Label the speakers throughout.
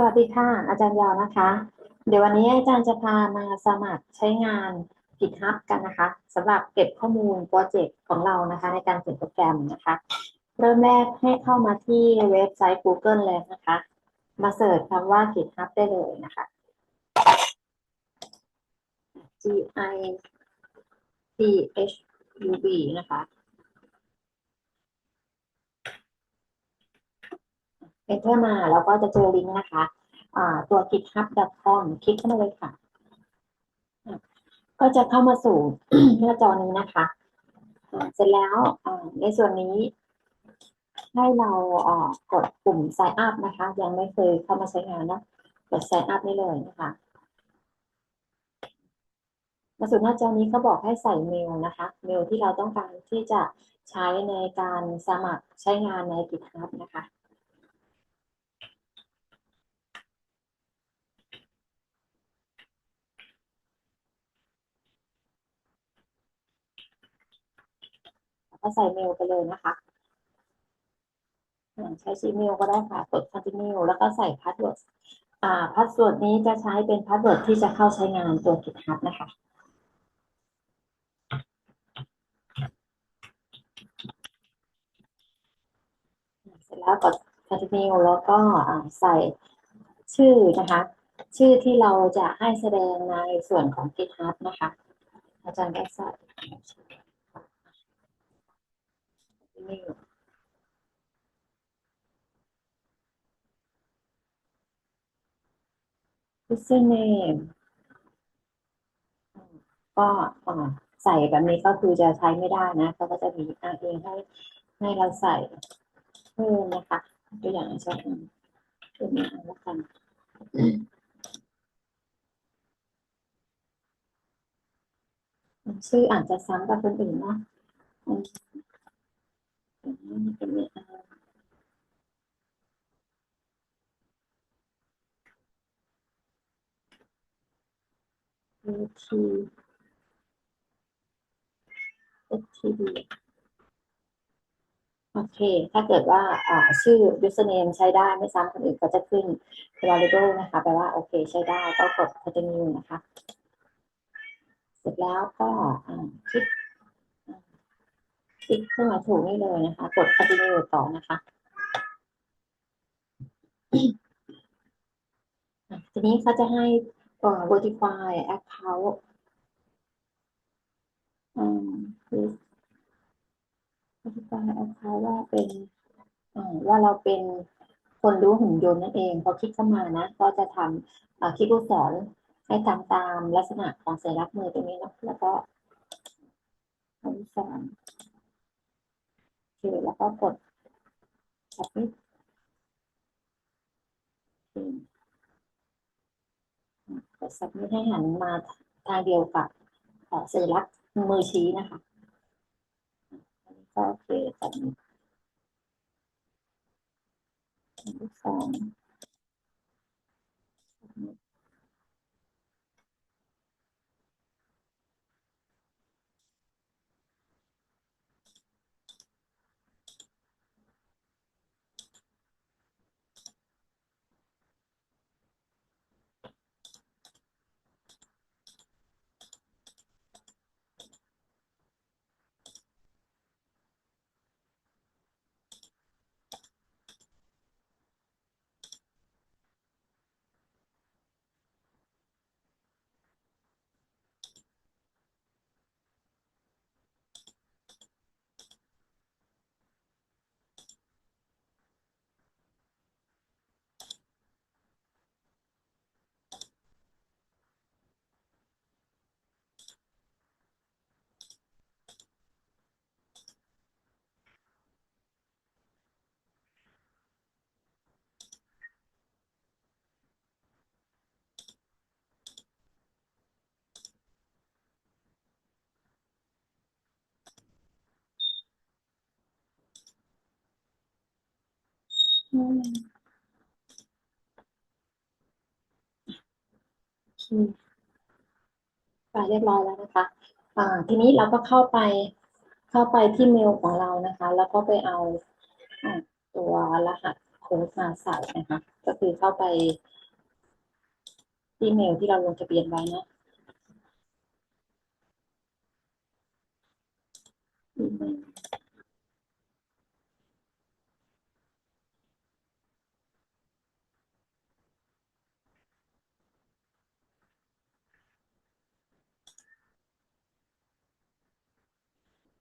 Speaker 1: สวัสดีค่ะ อาจารย์ยาวนะคะ เดี๋ยววันนี้อาจารย์จะพามาสมัครใช้งาน GitHub กันนะคะสำหรับเก็บข้อมูลโปรเจกต์ของเรานะคะ ในการเขียนโปรแกรมนะคะ เริ่มแรกให้เข้ามาที่เว็บไซต์ Google เลยนะคะ มาเสิร์ชคำว่า GitHub ได้เลยนะคะ G I T H U B นะคะ เอนเตอร์มาแล้วก็จะเจอลิงก์นะคะตัว github.com คลิกเข้ามาเลยค่ะ ก็จะเข้ามาสู่หน้าจอนี้นะคะ เสร็จแล้วในส่วนนี้ ให้เรากดปุ่ม sign up นะคะ ยังไม่เคยเข้ามาใช้งานนะกด sign up ได้เลยนะคะมาสู่หน้าจอนี้ก็บอกให้ใส่เมลนะคะ เมลที่เราต้องการที่จะใช้ในการสมัครใช้งานใน GitHub นะคะ ก็ใส่เมลไปเลยนะคะใช้ Gmail ก็ได้ค่ะกด continue แล้วก็ใส่พาสเวิร์ดอ่าพาสเวิร์ดนี้จะใช้เป็นพาสเวิร์ดที่จะเข้าใช้งานตัว GitHub นะคะ เสร็จแล้วกด continue แล้วก็อ่าใส่ชื่อนะคะ ชื่อที่เราจะให้แสดงในส่วนของ GitHub นะคะ อาจารย์ก็ใส่ continue username ก็ใส่แบบนี้ก็คือจะใช้ไม่ได้นะเขาก็จะมีอ้างอิงให้ให้เราใส่เพิ่มนะคะ ตัวอย่างเช่นตัวนี้เอาละกันชื่ออาจจะซ้ำกับคนอื่นเนาะ อืมอันนี้เป็นเนี่ยอ่า UT STD โอเค ถ้าเกิดว่าอ่าชื่อ username ใช้ได้ไม่ซ้ำคนอื่นก็จะขึ้น variable นะคะแปลว่าโอเค ใช้ได้ก็กด continue นะคะ เสร็จแล้วก็คลิก ลิกเครื่องหมายถูกนี่เลยนะคะ กด continue ต่อนะคะทีนี้เขาจะให้เอ่อ verify account อืม please verify account ว่าเป็นอ่าว่าเราเป็นคนรู้หุ่นยนต์นั่นเอง พอคลิกเข้ามานะ ก็จะทำคลิกลูกศรให้ทำตามลักษณะของสัญลักษณ์มือตรงนี้นะแล้วก็ลูกศรโอ เค แล้วก็กด submit โอเคอ่ากด submit ให้หันมาทางเดียวกับเสัญลักษณ์มือชี้นะคะก็โอเคแบบนี้ลูกศร submit คไปเรียบร้อยแล้วนะคะ อ่า ทีนี้เราก็เข้าไปเข้าไปที่เมลของเรานะคะ แล้วก็ไปเอาอตัวรหัสค้ดมาใส่นะคะ ก็คือเข้าไปอีเมลที่เราลงทะเบียนไว้นะอีเมล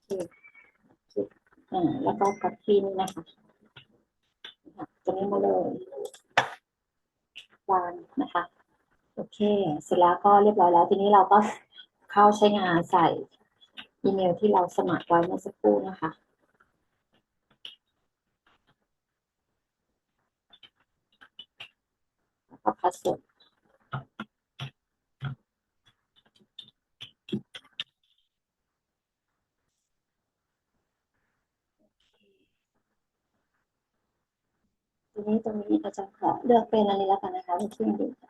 Speaker 1: อ่าแล้วก็กับที่นี่นะคะตัวนี้มาเลยวางนะคะ โอเค เสร็จแล้วก็เรียบร้อยแล้ว ทีนี้เราก็เข้าใช้งานใส่อีเมลที่เราสมัครไว้เมื่อสักครู่นะคะแล้วก็พาสเวิร์ดที นี้ตรงนี้อาจารย์ขอเลือกเป็นอันนี้แล้วกันนะคะเพื่อนๆดูค่ะ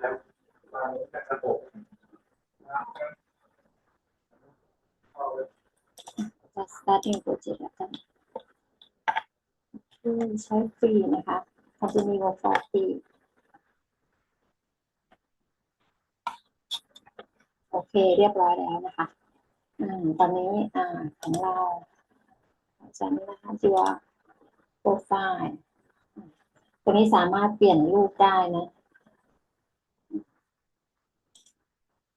Speaker 2: แล้ววางจากระบบ
Speaker 1: จะ starting project แล้วกันใช้ฟรีนะคะ continue for free โอเค เรียบร้อยแล้วนะคะอตอนนี้อ่าของเราจากนี้นะคะที่ว่า profile ตรงนี้สามารถเปลี่ยนรูปได้นะ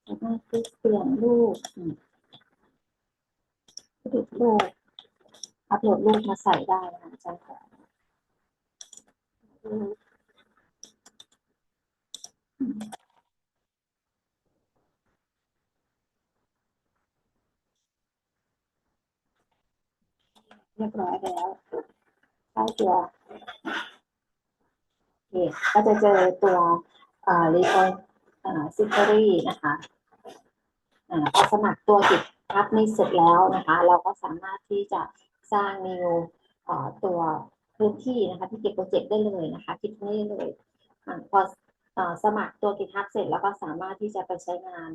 Speaker 1: สามารถเปลี่ยนรูปอืมรูปรูปอัปโหลดรูปมาใส่ได้นะคะอาจารย์ขอ รียบร้อยแล้วเข้าตัวโอเคก็จะเจอตัวอ่ารีคอนอ่าซิกเรีนะคะอ่าพอสมัครตัวติดทับนี้เสร็จแล้วนะคะ เราก็สามารถที่จะสร้าง new อ่าตัวพื้นที่นะคะ ที่เก็บโปรเจกต์ได้เลยนะคะคลิกนี้เลยอพออสมัครตัวกิทับเสร็จแล้วก็สามารถที่จะไปใช้งาน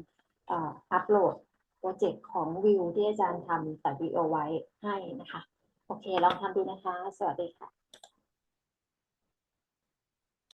Speaker 1: อ่าอัปโหลดโปรเจกต์ของวิวที่อาจารย์ทำแต่วิดีโอไว้ให้นะคะ โอเค ลองทำดูนะคะ สวัสดีค่ะ